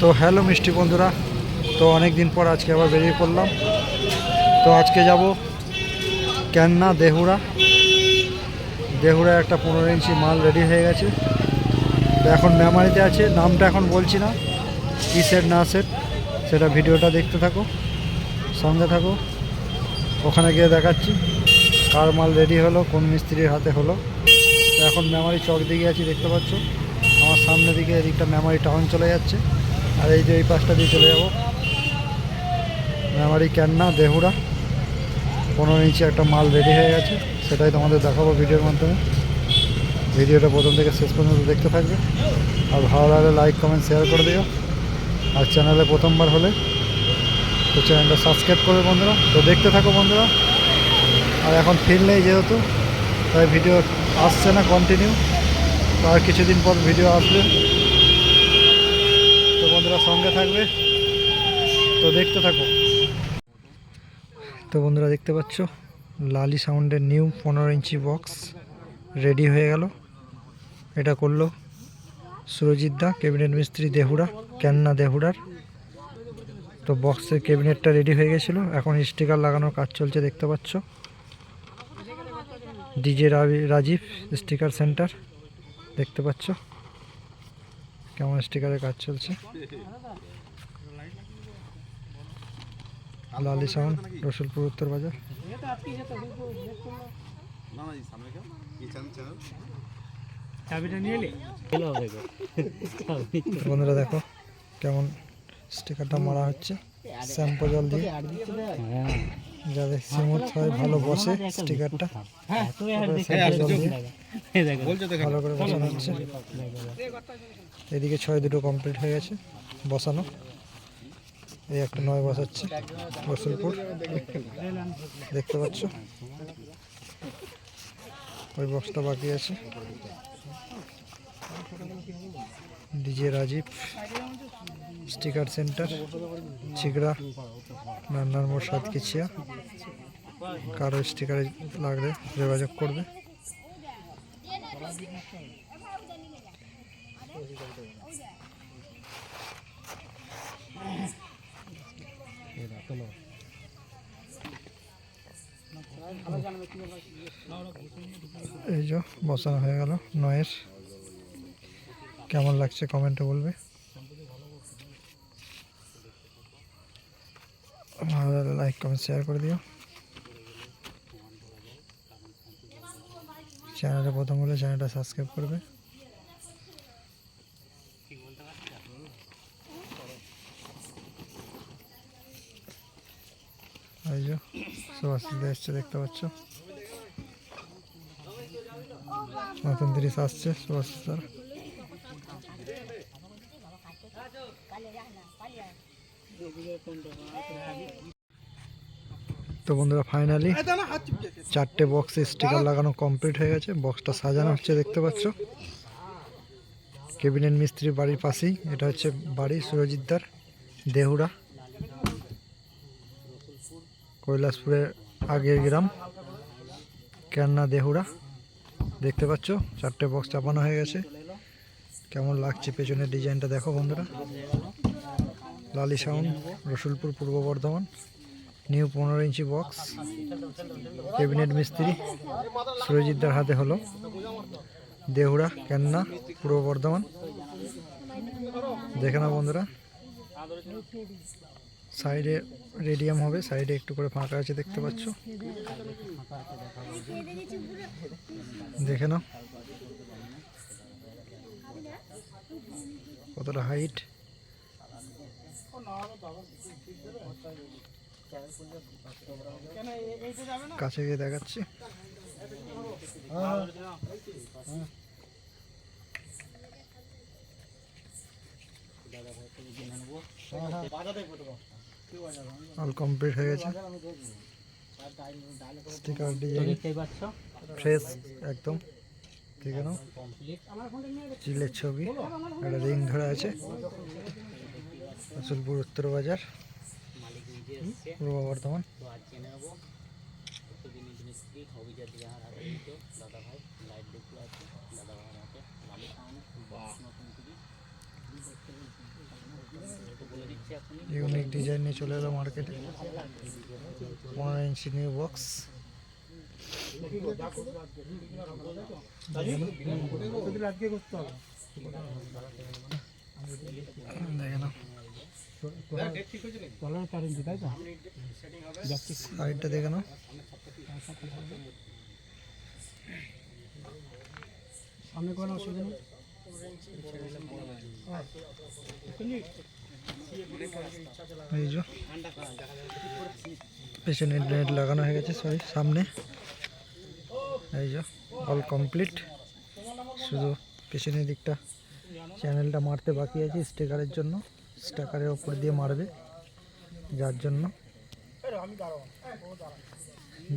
তো হ্যালো মিষ্টি বন্ধুরা, তো অনেক দিন পর আজকে আবার বেরিয়ে পড়লাম। তো আজকে যাব ক্যান্না দেহুরা। দেহুরা একটা পনেরো ইঞ্চি মাল রেডি হয়ে গেছে। তো এখন মেমারিতে আছে, নামটা এখন বলছি না, কী সেট না সেট সেটা ভিডিওটা দেখতে থাকো, সঙ্গে থাকো। ওখানে গিয়ে দেখাচ্ছি, কার মাল রেডি হলো, কোন মিস্ত্রির হাতে হলো। তো এখন মেমারি চক দিকে আছি, দেখতে পাচ্ছ। সামনে দিকে এদিকটা মেমারি টাউন চলে যাচ্ছে। আর এই যে এই পাশটা দিয়ে চলে যাব। মেমারি ক্যান্না দেহুরা। পনেরো ইঞ্চি একটা মাল রেডি হয়ে গেছে। সেটাই তোমাদের দেখাবো ভিডিওর মাধ্যমে। ভিডিওটা প্রথম থেকে শেষ পর্যন্ত দেখতে থাকবে। আর ভালো লাগলে লাইক কমেন্ট শেয়ার করে দিও। আর চ্যানেলে প্রথমবার হলে তো চ্যানেলটা সাবস্ক্রাইব করবে বন্ধুরা। তো দেখতে থাকো বন্ধুরা। আর এখন ফিল নেই যেহেতু, তাই ভিডিও আসছে না কন্টিনিউ আর কিছুদিন পর ভিডিও আসবে। তো বন্ধুরা সঙ্গে থাকবে। তো দেখতে থাকো। তো বন্ধুরা দেখতে পাচ্ছ, লালি সাউন্ডের নিউ পনেরো ইঞ্চি বক্স রেডি হয়ে গেল। এটা করল সুরজিৎ দা ক্যাবিনেট মিস্ত্রি দেহুরা ক্যান্না দেহুরার। তো বক্সের ক্যাবিনেটটা রেডি হয়ে গেছিল। এখন স্টিকার লাগানোর কাজ চলছে, দেখতে পাচ্ছ। ডিজে রাজীব স্টিকার সেন্টার দেখতে পাচ্ছ? কেমন স্টিকারের কাজ চলছে? লালি সাউন্ড রসুলপুর উত্তর বাজার। বন্ধুরা দেখো কেমন স্টিকারটা মারা হচ্ছে। শ্যাম্পু জল দিয়ে। যাতে স্মুথ হয় ভালো বসে স্টিকারটা। ভালো করে বসানো হচ্ছে। এদিকে ছয় দুটো কমপ্লিট হয়ে গেছে বসানো। এই একটা নয় বসাচ্ছে রসুলপুর দেখতে পাচ্ছ? ওই বক্সটা বাকি আছে। ডিজে রাজীব। স্টিকার সেন্টার চিগড়া নান্নার মোড় সাতকিছিয়া কারও স্টিকারে লাগলে যোগাযোগ করবে। এই যে, বসানো হয়ে গেল, নয়ের। কেমন লাগছে কমেন্টে বলবে? ভালো লাগলে লাইক কমেন্ট শেয়ার করে দিও চ্যানেলে প্রথম হলে চ্যানেলটা সাবস্ক্রাইব করবে। এই যে এসছে, দেখতে পাচ্ছ? নতুন তিরিশ আসছে সুভাষিতার তো বন্ধুরা ফাইনালি চারটে বক্সে স্টিকার লাগানো কমপ্লিট হয়ে গেছে। বক্সটা সাজানো হচ্ছে দেখতে পাচ্ছ। কেবিনেট মিস্ত্রি বাড়ির পাশেই। এটা হচ্ছে বাড়ি সুরজিৎদার দেহুরা কৈলাসপুরের আগের গ্রাম কেন্না দেহুরা দেখতে পাচ্ছ চারটে বক্স চাপানো হয়ে গেছে। কেমন লাগছে পেছনের ডিজাইনটা দেখো বন্ধুরা। লালি সাউন্ড, রসুলপুর পূর্ব বর্ধমান, নিউ পনেরো ইঞ্চি বক্স, ক্যাবিনেট মিস্ত্রি, সুরজিৎদার হাতে হলো দেহুরা কেন্না, পূর্ব বর্ধমান। দেখে না বন্ধুরা, সাইডে রেডিয়াম হবে, সাইডে একটু করে ফাঁকা আছে দেখতে পাচ্ছ। দেখে নাও, কতটা হাইট। কাছে গিয়ে দেখাচ্ছি। অল কমপ্লিট হয়ে গেছে। স্টিকার ডিজাইন ফ্রেশ একদম। ঠিক আছে চিলের ছবি। একটা রিং ধরা আছে। রসুলপুর উত্তর বাজার পূর্ব বর্ধমান তো আজ জেনে নেব প্রতিদিন মিস্ত্রি অভিজাত যাহার হাতে দিত দাদা ভাই লাইট দেখতে আছে দাদা ভাইয়ের হাতে লালি সাউন্ড বক্স নতুন টিভি এখনই ইউনিক ডিজাইন নিয়ে চলে এলো মার্কেটে পনেরো ইঞ্চি নিউ বক্স দেখে নাও। সাইডটা দেখে নাও। সামনে কোনো অসুবিধা নেই? এই যে। পেছনে নেট লাগানো হয়ে গেছে সরি সামনে। এই যে অল কমপ্লিট শুধু পেছনের দিকটা চ্যানেলটা মারতে বাকি আছে স্টিকারের জন্য। স্টিকারের ওপর দিয়ে মারবে, যার জন্য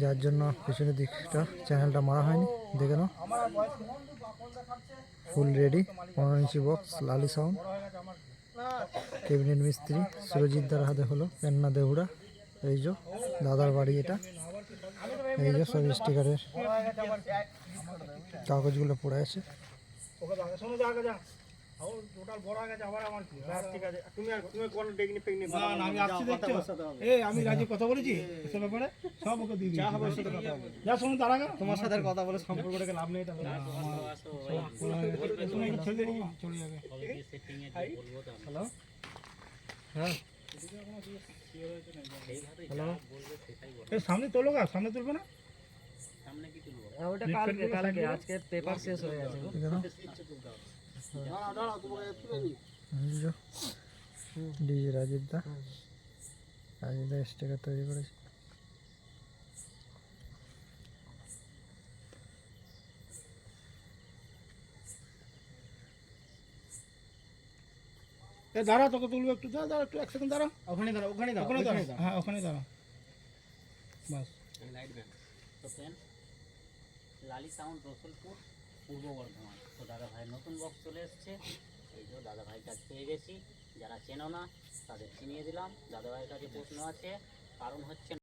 যার জন্য পিছনের দিকটা চ্যানেলটা মারা হয়নি। দেখে নাও। ফুল রেডি পনেরো ইঞ্চি বক্স লালি সাউন্ড ক্যাবিনেট মিস্ত্রি সুরজিৎ দার হাতে হলো পেন্না দেহুড়া এই যে দাদার বাড়ি এটা। এই যে সব স্টিকারের কাগজগুলো পড়ে আছে। টোটাল বড় হয়ে গেছে আবার আমার কি? ঠিক আছে। তুমি আর তুমি কোন টেকনিক টেকনিক না না আমি আসছি দেখছ এই আমি রাজি কথা বলেছি? এসব ব্যাপারে? সব ওকে দিয়ে দিই যা হবে সাথে কথা হবে। যা শোনো তার আগে তোমার সাথে কথা বলে সম্পর্কটাকে লাভ নেই তাহলে। তুমি একটু চলে যাবে। হ্যালো? হ্যাঁ। এই সামনে তোলো গা সামনে তুলবে না? সামনে কি তুলবো? ওটা কালকে কালকে। আজকে পেপার শেষ হয়ে গেছে। ডিজে রাজীব দা। রাজীব দা স্টিকার তৈরি করেছে। দাঁড়া তোকে তুলবে একটু। দাঁড়া দাঁড়া একটু এক সেকেন্ড দাঁড়া। ওখানে দাঁড়া ওখানে দাঁড়া ওখানে দাঁড়া। হ্যাঁ ওখানে দাঁড়া। বাস। লাইট ব্যান্ড তো লালি সাউন্ড রসুলপুর। পূর্ব বর্ধমান। তো দাদা ভাইয়ের নতুন বক্স চলে এসছে। এই যে দাদা ভাইয়ের কাছ পেয়ে গেছি। যারা চেনো না, তাদের চিনিয়ে দিলাম। দাদা ভাইয়ের কাছে প্রশ্ন আছে, কারণ হচ্ছে